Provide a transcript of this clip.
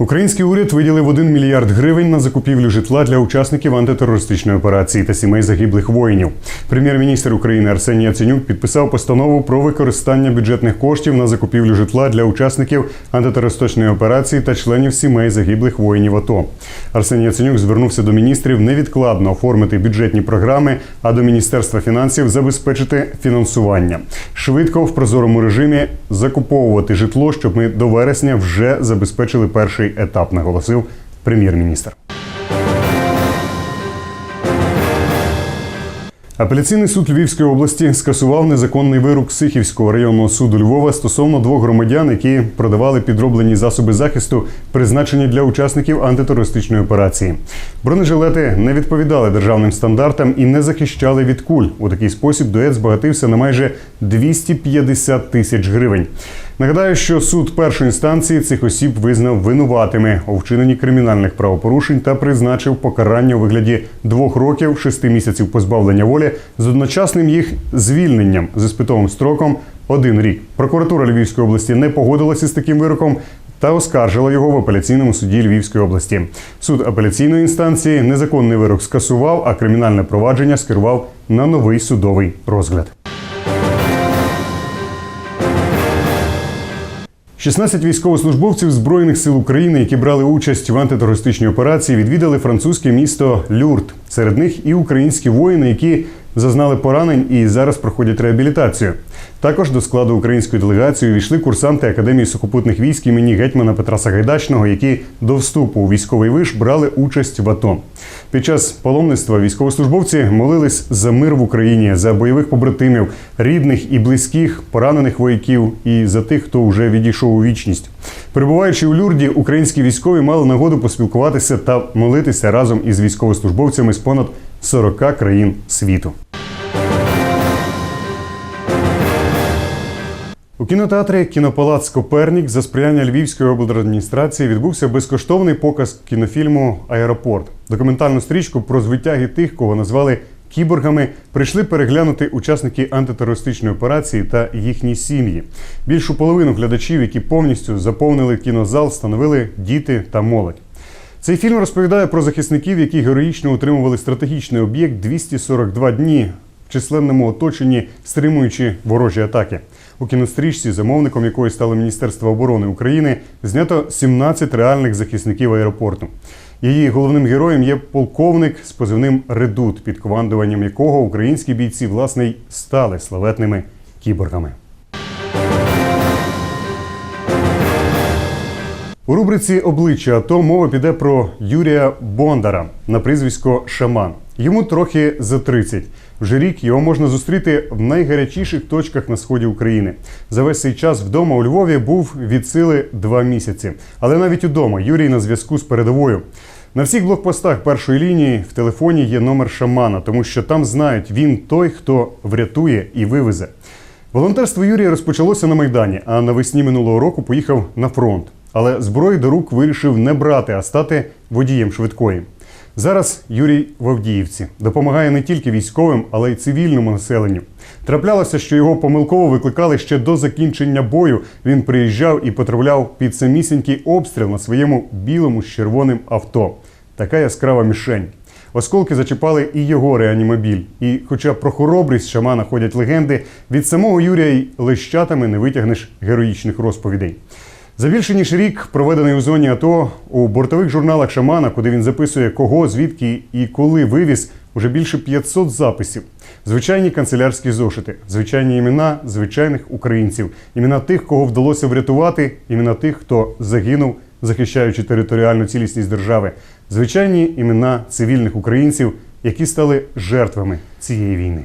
Український уряд виділив 1 мільярд гривень на закупівлю житла для учасників антитерористичної операції та сімей загиблих воїнів. Прем'єр-міністр України Арсеній Яценюк підписав постанову про використання бюджетних коштів на закупівлю житла для учасників антитерористичної операції та членів сімей загиблих воїнів АТО. Арсеній Яценюк звернувся до міністрів невідкладно оформити бюджетні програми, а до міністерства фінансів забезпечити фінансування швидко в прозорому режимі закуповувати житло, щоб ми до вересня вже забезпечили перший етап, наголосив прем'єр-міністр. Апеляційний суд Львівської області скасував незаконний вирок Сихівського районного суду Львова стосовно двох громадян, які продавали підроблені засоби захисту, призначені для учасників антитерористичної операції. Бронежилети не відповідали державним стандартам і не захищали від куль. У такий спосіб дует збагатився на майже 250 тисяч гривень. Нагадаю, що суд першої інстанції цих осіб визнав винуватими у вчиненні кримінальних правопорушень та призначив покарання у вигляді двох років, шести місяців позбавлення волі з одночасним їх звільненням з іспитовим строком один рік. Прокуратура Львівської області не погодилася з таким вироком. Та оскаржила його в апеляційному суді Львівської області. Суд апеляційної інстанції незаконний вирок скасував, а кримінальне провадження скерував на новий судовий розгляд. 16 військовослужбовців Збройних сил України, які брали участь в антитерористичній операції, відвідали французьке місто Люрт. Серед них і українські воїни, які зазнали поранень і зараз проходять реабілітацію. Також до складу української делегації увійшли курсанти Академії сухопутних військ імені гетьмана Петра Сагайдачного, які до вступу у військовий виш брали участь в АТО. Під час паломництва військовослужбовці молились за мир в Україні, за бойових побратимів, рідних і близьких, поранених вояків і за тих, хто вже відійшов у вічність. Перебуваючи у Люрді, українські військові мали нагоду поспілкуватися та молитися разом із військовослужбовцями з понад 40 країн світу. У кінотеатрі Кінопалац Копернік за сприяння Львівської облдержадміністрації відбувся безкоштовний показ кінофільму Аеропорт. Документальну стрічку про звитяги тих, кого назвали кіборгами, прийшли переглянути учасники антитерористичної операції та їхні сім'ї. Більшу половину глядачів, які повністю заповнили кінозал, становили діти та молодь. Цей фільм розповідає про захисників, які героїчно утримували стратегічний об'єкт 242 дні численному оточенні, стримуючи ворожі атаки. У кінострічці, замовником якої стало Міністерство оборони України, знято 17 реальних захисників аеропорту. Її головним героєм є полковник з позивним Редут, під командуванням якого українські бійці власне й стали славетними кіборгами. У рубриці обличчя АТО мова піде про Юрія Бондара на прізвисько Шаман. Йому трохи за 30. Вже рік його можна зустріти в найгарячіших точках на сході України. За весь цей час вдома у Львові був від сили два місяці. Але навіть удома Юрій на зв'язку з передовою. На всіх блокпостах першої лінії в телефоні є номер шамана, тому що там знають, він той, хто врятує і вивезе. Волонтерство Юрія розпочалося на Майдані, а навесні минулого року поїхав на фронт. Але зброї до рук вирішив не брати, а стати водієм швидкої. Зараз Юрій в Авдіївці допомагає не тільки військовим, але й цивільному населенню. Траплялося, що його помилково викликали ще до закінчення бою. Він приїжджав і потрапляв під самісінький обстріл на своєму білому з червоним авто. Така яскрава мішень. Осколки зачіпали і його реанімобіль. І, хоча про хоробрість шамана ходять легенди, від самого Юрія й лищатами не витягнеш героїчних розповідей. За більше ніж рік, проведений у зоні АТО, у бортових журналах Шамана, куди він записує кого, звідки і коли вивіз, уже більше 500 записів. Звичайні канцелярські зошити, звичайні імена звичайних українців, імена тих, кого вдалося врятувати, імена тих, хто загинув, захищаючи територіальну цілісність держави, звичайні імена цивільних українців, які стали жертвами цієї війни.